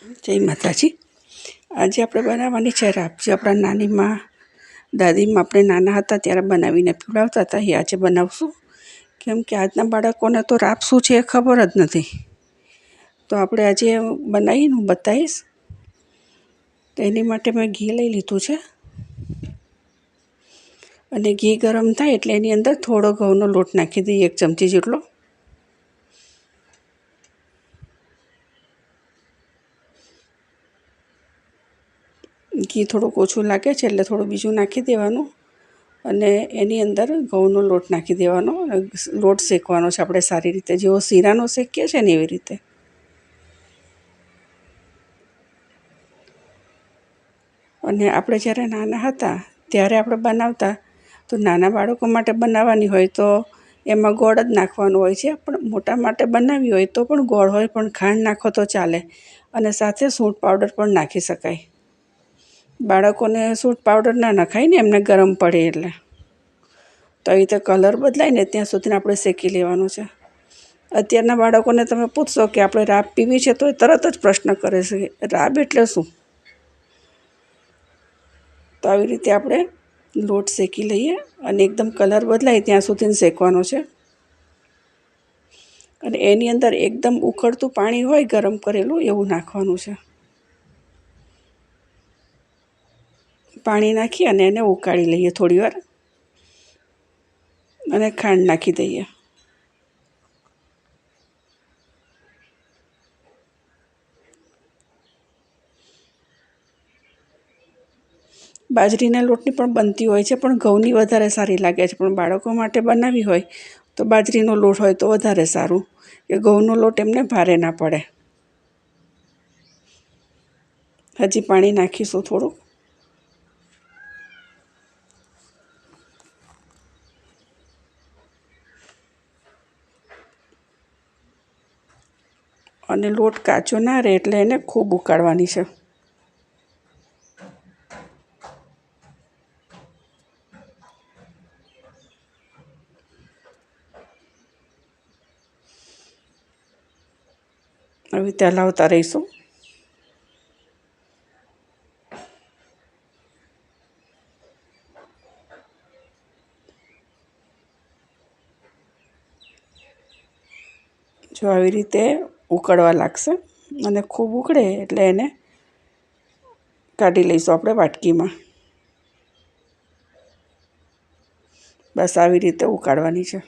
જય માતાજી. આજે આપણે બનાવવાની છે રાપ. જે આપણા નાનીમાં દાદીમાં આપણે નાના હતા ત્યારે બનાવીને પીવડાવતા હતા. એ આજે બનાવશું. કેમ કે આજના બાળકોને તો રાપ શું છે એ ખબર જ નથી. તો આપણે આજે બનાવીને હું બતાવીશ. તો એની માટે મેં ઘી લઈ લીધું છે. અને ઘી ગરમ થાય એટલે એની અંદર થોડો ઘઉંનો લોટ નાખી દઈએ, એક ચમચી જેટલો. ઘી થોડુંક ઓછું લાગે છે એટલે થોડું બીજું નાખી દેવાનું. અને એની અંદર ઘઉંનો લોટ નાખી દેવાનો. લોટ શેકવાનો છે આપણે સારી રીતે. જેવો શીરાનો શેકીએ છીએ ને એવી રીતે. અને આપણે જ્યારે નાના હતા, ત્યારે આપણે બનાવતા, તો નાના બાળકો માટે બનાવવાની હોય તો એમાં ગોળ જ નાખવાનો હોય છે. પણ મોટા માટે બનાવી હોય તો પણ ગોળ હોય, પણ ખાંડ નાખો તો ચાલે. અને સાથે સૂંઠ પાવડર પણ નાખી શકાય. બાળકોને સૂટ પાવડર ના નખાય ને, એમને ગરમ પડે એટલે. તો આવી રીતે કલર બદલાય ને, ત્યાં સુધીને આપણે શેકી લેવાનું છે. અત્યારના બાળકોને તમે પૂછશો કે આપણે રાબ પીવી છે, તો એ તરત જ પ્રશ્ન કરે છે રાબ એટલે શું? તો આવી રીતે આપણે લોટ શેકી લઈએ અને એકદમ કલર બદલાય ત્યાં સુધીને શેકવાનો છે. અને એની અંદર એકદમ ઉકળતું પાણી હોય, ગરમ કરેલું, એવું નાખવાનું છે. પાણી નાખી અને એને ઉકાળી લઈએ થોડી વાર. અને ખાંડ નાખી દઈએ. બાજરીના લોટની પણ બનતી હોય છે, પણ ઘઉંની વધારે સારી લાગે છે. પણ બાળકો માટે બનાવી હોય તો બાજરીનો લોટ હોય તો વધારે સારું. કે ઘઉંનો લોટ એમને ભારે ના પડે. હજી પાણી નાખીશું થોડુંક. અને લોટ કાચો ના રહે એટલે એને ખૂબ ઉકાળવાની છે. આવી રીતે હલાવતા રહીશું. જો આવી રીતે ઉકળવા લાગશે અને ખૂબ ઉકળે એટલે એને કાઢી લઈશું આપણે વાટકીમાં. બસ આવી રીતે ઉકાળવાની છે.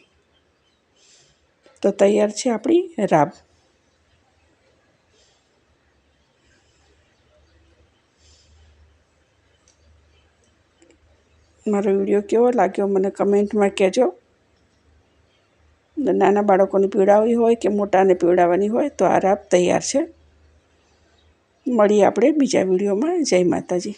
તો તૈયાર છે આપણી રાબ. મારો વીડિયો કેવો લાગ્યો મને કમેન્ટમાં કહેજો. નાના બાળકોને પીવડાવવી હોય કે મોટાને પીવડાવવાની હોય તો આ રાબ તૈયાર છે. મળીએ આપણે બીજા વિડીયોમાં. જય માતાજી.